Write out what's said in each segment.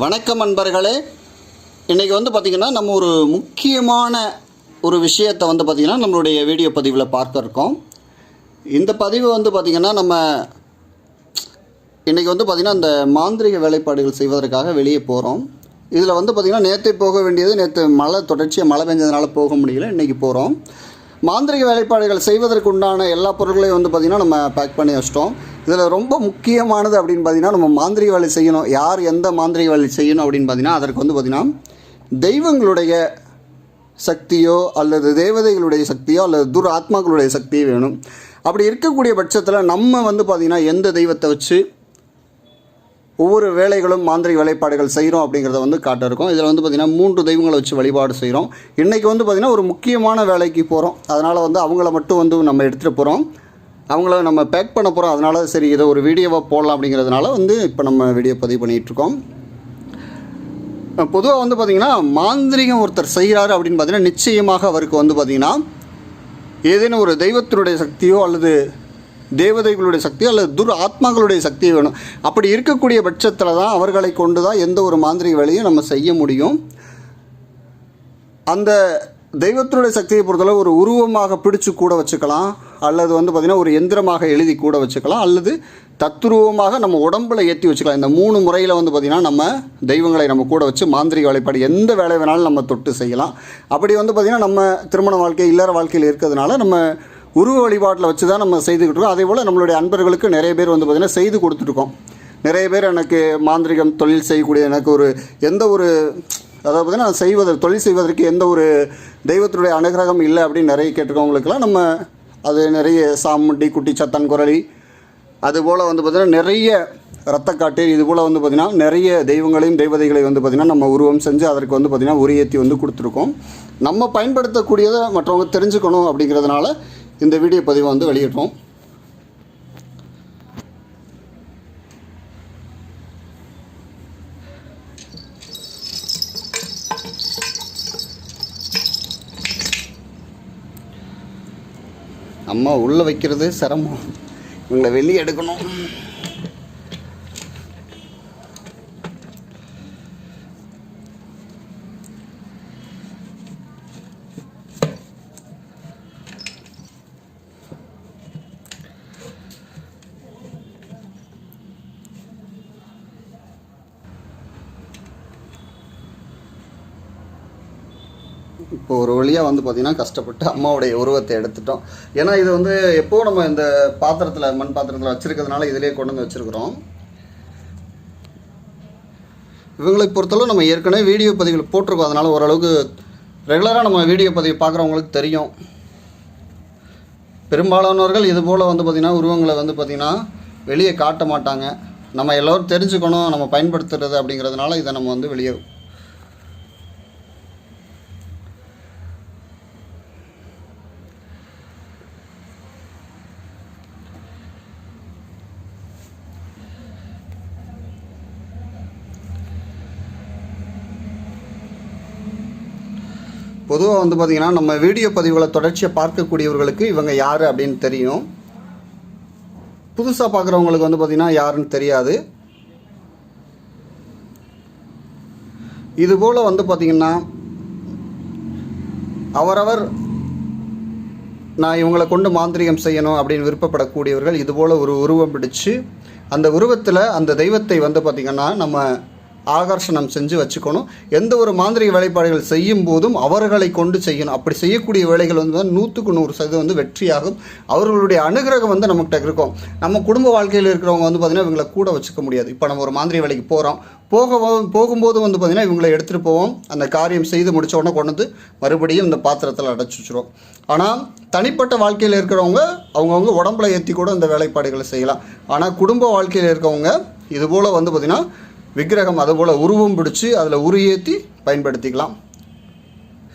வணக்கம் அன்பர்களே. இன்றைக்கி வந்து பார்த்திங்கன்னா நம்ம ஒரு முக்கியமான ஒரு விஷயத்தை வந்து பார்த்திங்கன்னா நம்மளுடைய வீடியோ பதிவில் பார்க்க இருக்கோம் இந்த பதிவு வந்து பார்த்திங்கன்னா நம்ம இன்றைக்கி வந்து பார்த்திங்கன்னா இந்த மாந்திரிக வேலைப்பாடுகள் செய்வதற்காக வெளியே போகிறோம் இதில் வந்து பார்த்திங்கன்னா நேற்று போக வேண்டியது நேற்று மழை தொடர்ச்சியாக மழை பெஞ்சதுனால போக முடியல இன்றைக்கி போகிறோம் மாந்திரிக வேலைப்பாடுகள் செய்வதற்கு உண்டான எல்லா பொருட்களையும் வந்து பார்த்திங்கன்னா நம்ம பேக் பண்ணி வச்சிட்டோம். இதில் ரொம்ப முக்கியமானது அப்படின்னு பார்த்தீங்கன்னா நம்ம மாந்திரிக வேலை செய்யணும். யார் எந்த மாந்திரிக வேலை செய்யணும் அப்படின்னு பார்த்தீங்கன்னா அதற்கு வந்து பார்த்திங்கன்னா தெய்வங்களுடைய சக்தியோ அல்லது தேவதைகளுடைய சக்தியோ அல்லது துர் ஆத்மாக்களுடைய சக்தியோ வேணும். அப்படி இருக்கக்கூடிய பட்சத்தில் நம்ம வந்து பார்த்திங்கன்னா எந்த தெய்வத்தை வச்சு ஒவ்வொரு வேலைகளும் மாந்திரிக வேலைப்பாடுகள் செய்கிறோம் அப்படிங்கிறத வந்து காட்ட இருக்கும். இதில் வந்து பார்த்திங்கன்னா மூன்று தெய்வங்களை வச்சு வழிபாடு செய்கிறோம் இன்றைக்கி வந்து பார்த்திங்கன்னா ஒரு முக்கியமான வேலைக்கு போகிறோம் அதனால் வந்து அவங்கள மட்டும் வந்து நம்ம எடுத்துகிட்டு போகிறோம் அவங்கள நம்ம பேக் பண்ண போகிறோம் அதனால் சரி இதை ஒரு வீடியோவாக போடலாம் அப்படிங்கிறதுனால வந்து இப்போ நம்ம வீடியோ பதிவு பண்ணிகிட்ருக்கோம் பொதுவாக வந்து பார்த்திங்கன்னா மாந்திரிகம் ஒருத்தர் செய்கிறாரு அப்படின்னு பார்த்திங்கன்னா நிச்சயமாக அவருக்கு வந்து பார்த்திங்கன்னா ஏதேனும் ஒரு தெய்வத்தினுடைய சக்தியோ அல்லது தேவதைகளுடைய சக்தி அல்லது துர் ஆத்மாக்களுடைய சக்தி வேணும். அப்படி இருக்கக்கூடிய பட்சத்தில் தான் அவர்களை கொண்டு தான் எந்த ஒரு மாந்திரிக வேலையும் நம்ம செய்ய முடியும். அந்த தெய்வத்தினுடைய சக்தியை பொறுத்தளவு ஒரு உருவமாக பிடிச்சு கூட வச்சுக்கலாம். அல்லது வந்து பார்த்திங்கன்னா ஒரு எந்திரமாக எழுதி கூட வச்சுக்கலாம். அல்லது தத்துருவமாக நம்ம உடம்புல ஏற்றி வச்சுக்கலாம். இந்த மூணு முறையில் வந்து பார்த்திங்கன்னா நம்ம தெய்வங்களை நம்ம கூட வச்சு மாந்திரிக வேலைப்பாடு எந்த வேலை வேணாலும் நம்ம தொட்டு செய்யலாம். அப்படி வந்து பார்த்திங்கன்னா நம்ம திருமண வாழ்க்கை இல்லற வாழ்க்கையில் இருக்கிறதுனால நம்ம உருவ வழிபாட்டில் வச்சு தான் நம்ம செய்துக்கிட்டு இருக்கோம். அதே போல் நம்மளுடைய அன்பர்களுக்கு நிறைய பேர் வந்து பார்த்திங்கன்னா செய்து கொடுத்துட்ருக்கோம் நிறைய பேர் எனக்கு மாந்திரிகம் தொழில் செய்யக்கூடிய எனக்கு ஒரு எந்த ஒரு அதாவது பார்த்தீங்கன்னா நான் தொழில் செய்வதற்கு எந்த ஒரு தெய்வத்தினுடைய அனுகிரகம் இல்லை அப்படின்னு நிறைய கேட்டிருக்கவங்களுக்கெல்லாம் நம்ம அது நிறைய சாமுண்டி குட்டி சத்தன் குரலி அதுபோல் வந்து பார்த்திங்கன்னா நிறைய ரத்தக்காட்டு இது போல் வந்து பார்த்திங்கன்னா நிறைய தெய்வங்களையும் தெய்வதைகளையும் வந்து பார்த்திங்கன்னா நம்ம உருவம் செஞ்சு அதற்கு வந்து பார்த்திங்கன்னா உரியத்தி வந்து கொடுத்துருக்கோம். நம்ம பயன்படுத்தக்கூடியதை மற்றவங்க தெரிஞ்சுக்கணும் அப்படிங்கிறதுனால இந்த வீடியோ பதிவை வந்து வெளியிட்டோம் அம்மா உள்ளே வைக்கிறது சிரமம். இவங்களை வெளியே எடுக்கணும். இப்போ ஒரு வழியாக வந்து பார்த்திங்கன்னா கஷ்டப்பட்டு அம்மாவுடைய உருவத்தை எடுத்துட்டோம். ஏன்னா இது வந்து எப்போ நம்ம இந்த பாத்திரத்தில் மண் பாத்திரத்தில் வச்சுருக்கிறதுனால இதிலே கொண்டு வந்து வச்சுருக்குறோம். இவங்களை பொறுத்தளவு நம்ம ஏற்கனவே வீடியோ பதிவில் போட்டிருக்கோம். அதனால் ஓரளவுக்கு ரெகுலராக நம்ம வீடியோ பதிவு பார்க்குறவங்களுக்கு தெரியும். பெரும்பாலானவர்கள் இது போல் வந்து பார்த்திங்கன்னா உருவங்களை வந்து பார்த்திங்கன்னா வெளியே காட்ட மாட்டாங்க. நம்ம எல்லோரும் தெரிஞ்சுக்கணும் நம்ம பயன்படுத்துறது அப்படிங்கிறதுனால இதை நம்ம வந்து வெளியே பொதுவாக வந்து பார்த்திங்கன்னா நம்ம வீடியோ பதிவுகளை தொடர்ச்சியாக பார்க்கக்கூடியவர்களுக்கு இவங்க யார் அப்படின்னு தெரியும். புதுசாக பார்க்குறவங்களுக்கு வந்து பார்த்திங்கன்னா யாருன்னு தெரியாது. இதுபோல் வந்து பார்த்திங்கன்னா அவரவர் நான் இவங்களை கொண்டு மாந்திரிகம் செய்யணும் அப்படின்னு விருப்பப்படக்கூடியவர்கள் இதுபோல் ஒரு உருவம் பிடிச்சு அந்த உருவத்தில் அந்த தெய்வத்தை வந்து பார்த்திங்கன்னா நம்ம ஆகர்ஷணம் செஞ்சு வச்சுக்கணும். எந்த ஒரு மாந்திரிக வேலைப்பாடுகள் செய்யும் போதும் அவர்களை கொண்டு செய்யணும். அப்படி செய்யக்கூடிய வேலைகள் வந்து நூற்றுக்கு நூறு சதவீதம் வந்து வெற்றியாகும். அவர்களுடைய அனுகிரகம் வந்து நம்மகிட்ட இருக்கும். நம்ம குடும்ப வாழ்க்கையில் இருக்கிறவங்க வந்து பார்த்திங்கன்னா இவங்களை கூட வச்சுக்க முடியாது. இப்போ நம்ம ஒரு மாந்திரி வேலைக்கு போகிறோம் போக போகும்போது வந்து பார்த்திங்கன்னா இவங்களை எடுத்துகிட்டு போவோம். அந்த காரியம் செய்து முடித்த உடனே கொண்டு வந்து மறுபடியும் இந்த பாத்திரத்தில் அடைச்சி வச்சுருவோம். ஆனால் தனிப்பட்ட வாழ்க்கையில் இருக்கிறவங்க அவங்கவுங்க உடம்புல ஏற்றி கூட இந்த வேலைப்பாடுகளை செய்யலாம். ஆனால் குடும்ப வாழ்க்கையில் இருக்கவங்க இதுபோல் வந்து பார்த்திங்கன்னா விக்கிரகம் அதுபோல் உருவம் பிடிச்சி அதில் உருயேற்றி பயன்படுத்திக்கலாம்.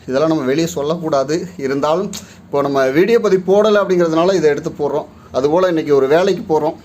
இதெல்லாம் நம்ம வெளியே சொல்லக்கூடாது. இருந்தாலும் இப்போ நம்ம வீடியோ பதிவு போடலை அப்படிங்கிறதுனால இதை எடுத்து போடுறோம். அதுபோல் இன்றைக்கி ஒரு வேலைக்கு போகிறோம்